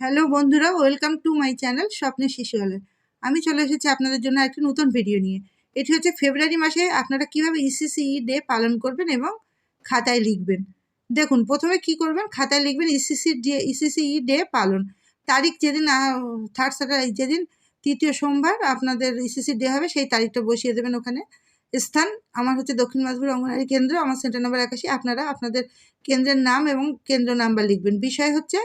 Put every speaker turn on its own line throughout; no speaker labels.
Hello বন্ধুরা, welcome to my channel স্বপ্নের শিশুকালে আমি চলে এসেছি আপনাদের জন্য একটি নতুন ভিডিও নিয়ে। এটি হচ্ছে ফেব্রুয়ারি মাসে আপনারা কীভাবে ইসিসিই ডে পালন করবেন এবং খাতায় লিখবেন। দেখুন, প্রথমে কি করবেন? খাতায় লিখবেন ইসিসি ডে ইসিসিই ডে পালন। তারিখ যেদিন থার্ড স্যাটারডে যেদিন, তৃতীয় সোমবার আপনাদের ইসিসি ডে হবে, সেই তারিখটা বসিয়ে দেবেন ওখানে। স্থান, আমার হচ্ছে দক্ষিণ মাঝপুর অঙ্গনারী কেন্দ্র, আমার সেন্টার নাম্বার একাশি। আপনারা আপনাদের কেন্দ্রের নাম এবং কেন্দ্র নাম্বার লিখবেন। বিষয় হচ্ছে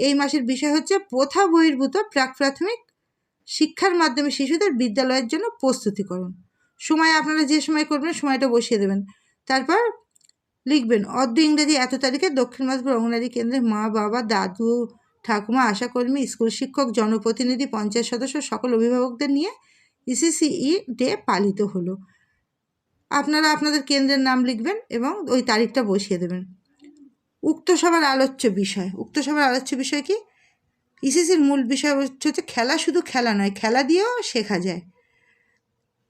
এই মাসের বিষয় হচ্ছে প্রথা বহির্ভূত প্রাক প্রাথমিক শিক্ষার মাধ্যমে শিশুদের বিদ্যালয়ের জন্য প্রস্তুতিকরণ সময় আপনারা যে সময় করবেন সময়টা বসিয়ে দেবেন। তারপর লিখবেন, অর্ধ ইংরেজি এত তারিখে দক্ষিণ মাসপুর অঙ্গনারী কেন্দ্রে মা, বাবা, দাদু, ঠাকুমা, আশাকর্মী, স্কুল শিক্ষক, জনপ্রতিনিধি, পঞ্চায়েত সদস্য, সকল অভিভাবকদের নিয়ে ইসিসিই ডে পালিত হলো। আপনারা আপনাদের কেন্দ্রের নাম লিখবেন এবং ওই তারিখটা বসিয়ে দেবেন। উক্ত সভার আলোচ্য বিষয়। উক্ত সভার আলোচ্য বিষয় কি? ইসিসির মূল বিষয় হচ্ছে খেলা শুধু খেলা নয়, খেলা দিয়েও শেখা যায়।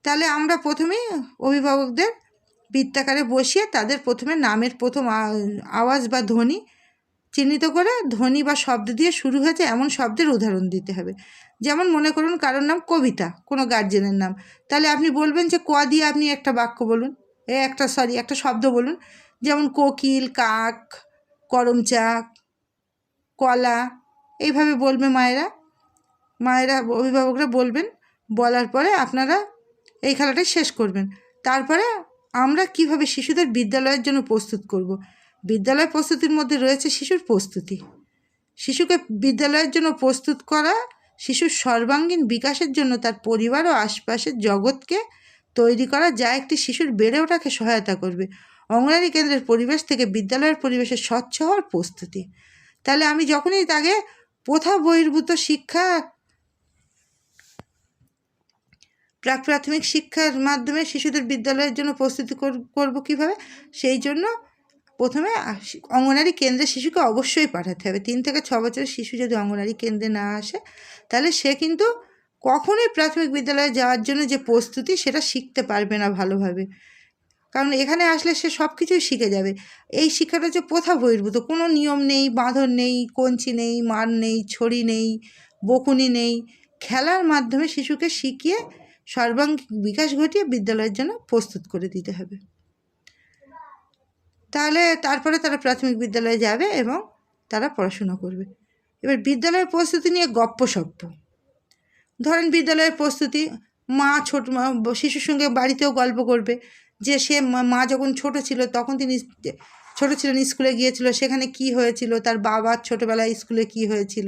তাহলে আমরা প্রথমেই অভিভাবকদের বৃত্তাকারে বসিয়ে তাদের প্রথমে নামের প্রথম আওয়াজ বা ধ্বনি চিহ্নিত করে ধ্বনি বা শব্দ দিয়ে শুরু হয়েছে এমন শব্দের উদাহরণ দিতে হবে। যেমন মনে করুন কারোর নাম কবিতা, কোনো গার্জেনের নাম। তাহলে আপনি বলবেন যে ক দিয়ে আপনি একটা বাক্য বলুন, এ একটা সরি একটা শব্দ বলুন। যেমন কোকিল, কাক করমচাক কলা, এইভাবে বলবে মায়েরা। মায়েরা, অভিভাবকরা বলবেন, বলার পরে আপনারা এই খেলাটা শেষ করবেন। তারপরে আমরা কীভাবে শিশুদের বিদ্যালয়ের জন্য প্রস্তুত করব। বিদ্যালয় প্রস্তুতির মধ্যে রয়েছে শিশুর প্রস্তুতি। শিশুকে বিদ্যালয়ের জন্য প্রস্তুত করা, শিশুর সর্বাঙ্গীন বিকাশের জন্য তার পরিবার ও আশপাশের জগৎকে তৈরি করা যা একটি শিশুর বেড়ে ওঠাকে সহায়তা করবে। অঙ্গনারী কেন্দ্রের পরিবেশ থেকে বিদ্যালয়ের পরিবেশে স্বচ্ছ হওয়ার প্রস্তুতি। তাহলে আমি যখনই তাকে প্রথা বহির্ভূত শিক্ষা প্রাক প্রাথমিক শিক্ষার মাধ্যমে শিশুদের বিদ্যালয়ের জন্য প্রস্তুতি করব কীভাবে, সেই জন্য প্রথমে অঙ্গনারী কেন্দ্রে শিশুকে অবশ্যই পাঠাতে হবে। তিন থেকে ছ বছরের শিশু যদি অঙ্গনারী কেন্দ্রে না আসে, তাহলে সে কিন্তু কখনোই প্রাথমিক বিদ্যালয়ে যাওয়ার জন্য যে প্রস্তুতি, সেটা শিখতে পারবে না ভালোভাবে। কারণ এখানে আসলে সে সব কিছুই শিখে যাবে। এই শিক্ষাটা হচ্ছে প্রথা বহির্ভূত। কোনো নিয়ম নেই, বাঁধন নেই, কঞ্চি নেই, মার নেই, ছড়ি নেই, বকুনি নেই। খেলার মাধ্যমে শিশুকে শিখিয়ে সর্বাঙ্গীন বিকাশ ঘটিয়ে বিদ্যালয়ের জন্য প্রস্তুত করে দিতে হবে। তাহলে তারপরে তারা প্রাথমিক বিদ্যালয়ে যাবে এবং তারা পড়াশোনা করবে। এবার বিদ্যালয়ের প্রস্তুতি নিয়ে গপ্প সপ্প। ধরেন বিদ্যালয়ের প্রস্তুতি, মা ছোট শিশুর সঙ্গে বাড়িতেও গল্প করবে। যে সে মা যখন ছোট ছিল, তখন তিনি ছোট ছিলেন, স্কুলে গিয়েছিল, সেখানে কি হয়েছিল, তার বাবার ছোটোবেলায় স্কুলে কি হয়েছিল,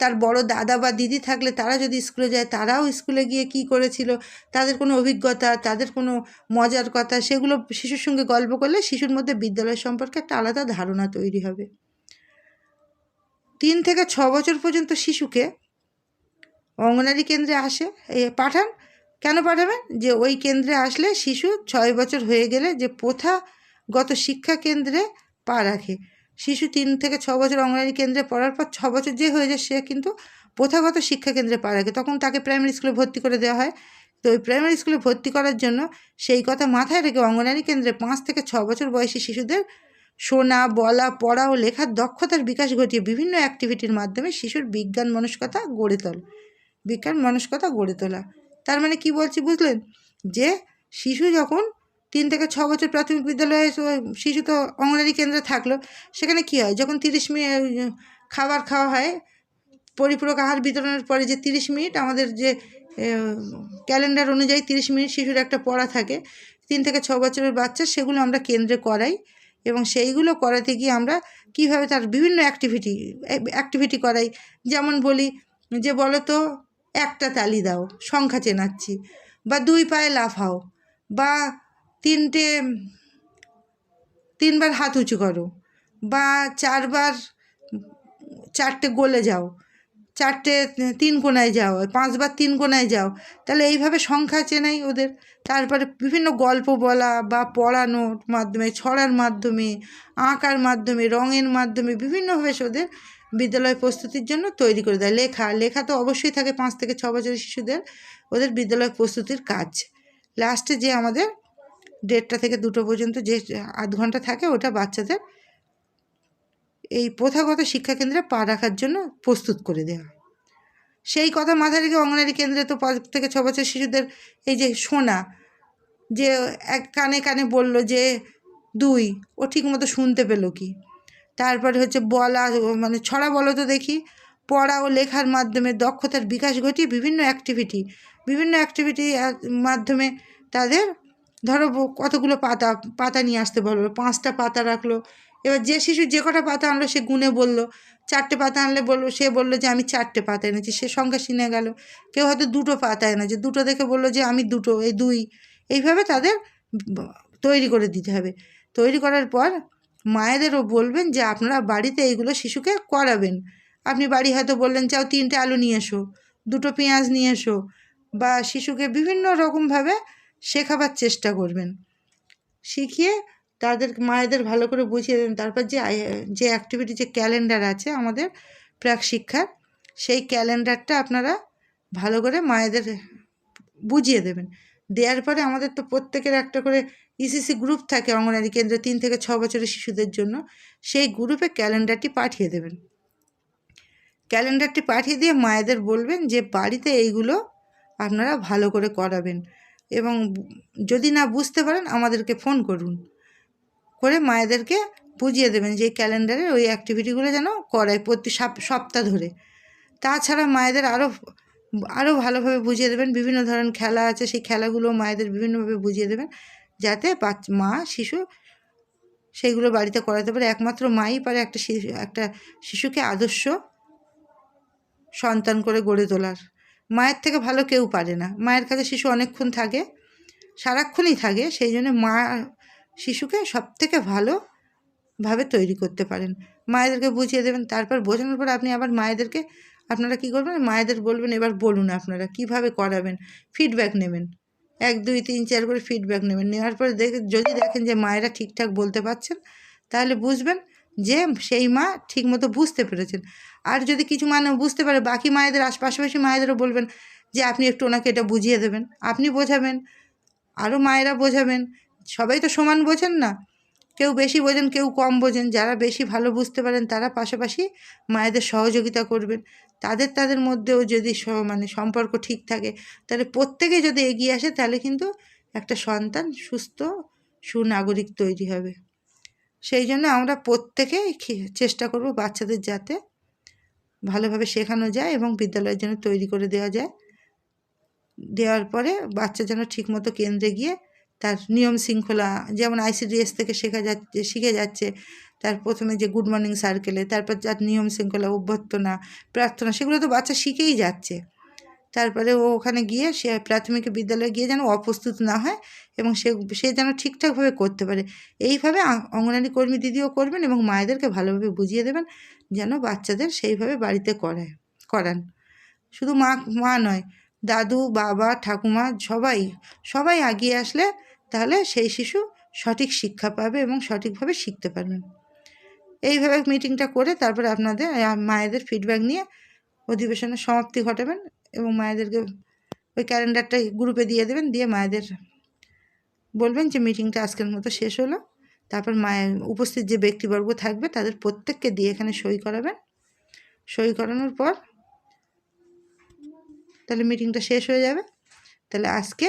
তার বড় দাদা বা দিদি থাকলে তারা যদি স্কুলে যায়, তারাও স্কুলে গিয়ে কি করেছিল, তাদের কোনো অভিজ্ঞতা, তাদের কোনো মজার কথা, সেগুলো শিশুর সঙ্গে গল্প করলে শিশুর মধ্যে বিদ্যালয় সম্পর্কে একটা আলাদা ধারণা তৈরি হবে। তিন থেকে ছ বছর পর্যন্ত শিশুকে অঙ্গনারী কেন্দ্রে আসে পাঠান কেন পাঠাবেন যে ওই কেন্দ্রে আসলে শিশু ছয় বছর হয়ে গেলে যে প্রথাগত শিক্ষা কেন্দ্রে পা রাখে। শিশু তিন থেকে ছ বছর অঙ্গনারী কেন্দ্রে পড়ার পর ছ বছর যে হয়ে যায় সে কিন্তু প্রথাগত শিক্ষা কেন্দ্রে পা রাখে। তখন তাকে প্রাইমারি স্কুলে ভর্তি করে দেওয়া হয়। তো ওই প্রাইমারি স্কুলে ভর্তি করার জন্য সেই কথা মাথায় রেখে অঙ্গনারী কেন্দ্রে পাঁচ থেকে ছ বছর বয়সী শিশুদের শোনা, বলা, পড়া ও লেখার দক্ষতার বিকাশ ঘটিয়ে বিভিন্ন অ্যাক্টিভিটির মাধ্যমে শিশুর বিজ্ঞান মনস্কতা গড়ে তোল। বিজ্ঞান মনস্কতা গড়ে তোলা। তার মানে কি বলছি বুঝলেন? যে শিশু যখন তিন থেকে ছ বছর প্রাথমিক বিদ্যালয়ে শিশু তো অঙ্গনারী কেন্দ্রে থাকল, সেখানে কী হয়? যখন তিরিশ মিনিট খাবার খাওয়া হয়, পরিপূরক আহার বিতরণের পরে যে তিরিশ মিনিট আমাদের যে ক্যালেন্ডার অনুযায়ী তিরিশ মিনিট শিশুর একটা পড়া থাকে, তিন থেকে ছ বছরের বাচ্চা সেগুলো আমরা কেন্দ্রে করাই এবং সেইগুলো করাতে গিয়ে আমরা কীভাবে তার বিভিন্ন অ্যাক্টিভিটি অ্যাক্টিভিটি করাই। যেমন বলি যে বলো তো একটা তালি দাও, সংখ্যা চেনাচ্ছি। বা দুই পায়ে লাফাও, বা তিনটে, তিনবার হাত উঁচু করো, বা চারবার, চারটে গোলে যাও, চারটে, তিন কোনায় যাও, পাঁচবার তিন কোনায় যাও, তাহলে এইভাবে সংখ্যা চেনাই ওদের। তারপরে বিভিন্ন গল্প বলা বা পড়ানোর মাধ্যমে, ছড়ার মাধ্যমে, আঁকার মাধ্যমে, রঙের মাধ্যমে, বিভিন্নভাবে ওদের বিদ্যালয় প্রস্তুতির জন্য তৈরি করে দেয়। লেখা লেখা তো অবশ্যই থাকে পাঁচ থেকে ছ বছরের শিশুদের, ওদের বিদ্যালয় প্রস্তুতির কাজ। লাস্টে যে আমাদের দেড়টা থেকে দুটো পর্যন্ত যে আধ ঘণ্টা থাকে, ওটা বাচ্চাদের এই প্রথাগত শিক্ষাকেন্দ্রে পা রাখার জন্য প্রস্তুত করে দেওয়া। সেই কথা মাথায় রেখে অঙ্গনারী কেন্দ্রে তো পাঁচ থেকে ছ বছর শিশুদের এই যে শোনা, যে এক কানে কানে বলল যে দুই, ও ঠিকমতো শুনতে পেল কি? তারপরে হচ্ছে বলা মানে ছড়া বলো তো দেখি, পড়া ও লেখার মাধ্যমে দক্ষতার বিকাশ ঘটিয়ে বিভিন্ন অ্যাক্টিভিটি বিভিন্ন অ্যাক্টিভিটি মাধ্যমে তাদের ধরো কতগুলো পাতা পাতা নিয়ে আসতে বলল, পাঁচটা পাতা রাখল। এবার যে শিশু যে কটা পাতা আনলো সে গুনে বলল, চারটে পাতা আনলে বলল, সে বলল যে আমি চারটে পাতা এনেছি, সে সংখ্যা শিনে গেল। কেউ হয়তো দুটো পাতা এনেছে, দুটো দেখে বলল যে আমি দুটো, এই দুই। এইভাবে তাদের তৈরি করে দিতে হবে। তৈরি করার পর মায়েদেরও বলবেন যে, আপনারা বাড়িতে এইগুলো শিশুকে করাবেন। আপনি বাড়ি হয়তো বললেন, চাও তিনটে আলু নিয়ে এসো, দুটো পেঁয়াজ নিয়ে এসো। বা শিশুকে বিভিন্ন রকমভাবে শেখাবার চেষ্টা করবেন। শিখিয়ে তাদের মায়েদের ভালো করে বুঝিয়ে দেবেন তারপর যে যে অ্যাক্টিভিটি যে ক্যালেন্ডার আছে আমাদের প্রাক শিক্ষার, সেই ক্যালেন্ডারটা আপনারা ভালো করে মায়েদের বুঝিয়ে দেবেন। দেওয়ার পরে আমাদের তো প্রত্যেকের একটা করে ইসিসি গ্রুপ থাকে অঙ্গনারী কেন্দ্রে তিন থেকে ছ বছরের শিশুদের জন্য। সেই গ্রুপে ক্যালেন্ডারটি পাঠিয়ে দেবেন। ক্যালেন্ডারটি পাঠিয়ে দিয়ে মায়েদের বলবেন যে, বাড়িতে এইগুলো আপনারা ভালো করে করাবেন এবং যদি না বুঝতে পারেন, আমাদেরকে ফোন করুন। করে মায়েদেরকে বুঝিয়ে দেবেন যে ক্যালেন্ডারে ওই অ্যাক্টিভিটিগুলো যেন করায় প্রতি সাপ- সপ্তাহ ধরে। তাছাড়া মায়েদের আরও আরও ভালোভাবে বুঝিয়ে দেবেন। বিভিন্ন ধরনের খেলা আছে, সেই খেলাগুলো মায়েদের বিভিন্নভাবে বুঝিয়ে দেবেন। যাতে মা, শিশু সেইগুলো বাড়িতে করাতে পারে। একমাত্র মাই পারে একটা শিশু একটা শিশুকে আদর্শ সন্তান করে গড়ে তোলার। মায়ের থেকে ভালো কেউ পারে না। মায়ের কাছে শিশু অনেকক্ষণ থাকে, সারাক্ষণই থাকে, সেই জন্য মা শিশুকে সব থেকে ভালোভাবে তৈরি করতে পারেন। মায়েদেরকে বুঝিয়ে দেবেন, তারপর বোঝানোর পর আপনি আবার মায়েদেরকে, আপনারা কী করবেন? মায়েদের বলবেন, এবার বলুন আপনারা কীভাবে করাবেন? ফিডব্যাক নেবেন। এক, দুই, তিন, চার করে ফিডব্যাক নেবেন। নেওয়ার পরে দেখে, যদি দেখেন যে মায়েরা ঠিকঠাক বলতে পারছেন, তাহলে বুঝবেন যে সেই মা ঠিকমতো বুঝতে পেরেছেন। আর যদি কিছু মানে বুঝতে পারে, বাকি মায়েদের পাশাপাশি মায়েদেরও বলবেন যে আপনি একটু ওনাকে এটা বুঝিয়ে দেবেন। আপনি বোঝাবেন আরও মায়েরা বোঝাবেন। সবাই তো সমান বোঝেন না। কেউ বেশি বোঝেন, কেউ কম বোঝেন। যারা বেশি ভালো বুঝতে পারেন, তারা পাশাপাশি মায়েদের সহযোগিতা করবেন। তাদের তাদের মধ্যেও যদি মানে সম্পর্ক ঠিক থাকে, তাহলে প্রত্যেকে যদি এগিয়ে আসে, তাহলে কিন্তু একটা সন্তান সুস্থ, সুনাগরিক তৈরি হবে। সেই জন্য আমরা প্রত্যেকেই খে- চেষ্টা করব বাচ্চাদের যাতে ভালোভাবে শেখানো যায় এবং বিদ্যালয়ের জন্য তৈরি করে দেওয়া যায়। দেওয়ার পরে বাচ্চা যেন ঠিকমতো কেন্দ্রে গিয়ে তার নিয়ম শৃঙ্খলা, যেমন আইসিডিএস থেকে শেখা যাচ্ছে শিখে যাচ্ছে, তার প্রথমে যে গুড মর্নিং সার্কেলে তারপর যার নিয়ম শৃঙ্খলা, অভ্যর্থনা, প্রার্থনা, সেগুলো তো বাচ্চা শিখেই যাচ্ছে। তারপরে ও ওখানে গিয়ে সে প্রাথমিক বিদ্যালয়ে গিয়ে যেন অপ্রস্তুত না হয় এবং সে সে যেন ঠিকঠাকভাবে করতে পারে। এইভাবে অঙ্গনারী কর্মী দিদিও করবেন এবং মায়েদেরকে ভালোভাবে বুঝিয়ে দেবেন যেন বাচ্চাদের সেইভাবে বাড়িতে করায় করান। শুধু মা মা নয়, দাদু, বাবা, ঠাকুমা, সবাই সবাই এগিয়ে আসলে তাহলে সেই শিশু সঠিক শিক্ষা পাবে এবং সঠিকভাবে শিখতে পারবেন এইভাবে মিটিংটা করে তারপরে আপনাদের মায়েদের ফিডব্যাক নিয়ে অধিবেশনের সমাপ্তি ঘটাবেন এবং মায়েদেরকে ওই ক্যালেন্ডারটা গ্রুপে দিয়ে দেবেন, দিয়ে মায়েদের বলবেন যে মিটিংটা আজকের মতো শেষ হলো। তারপর মায়ের উপস্থিত যে ব্যক্তিবর্গ থাকবে তাদের প্রত্যেককে দিয়ে এখানে সই করাবেন। সই করানোর পর তাহলে মিটিংটা শেষ হয়ে যাবে। তাহলে আজকে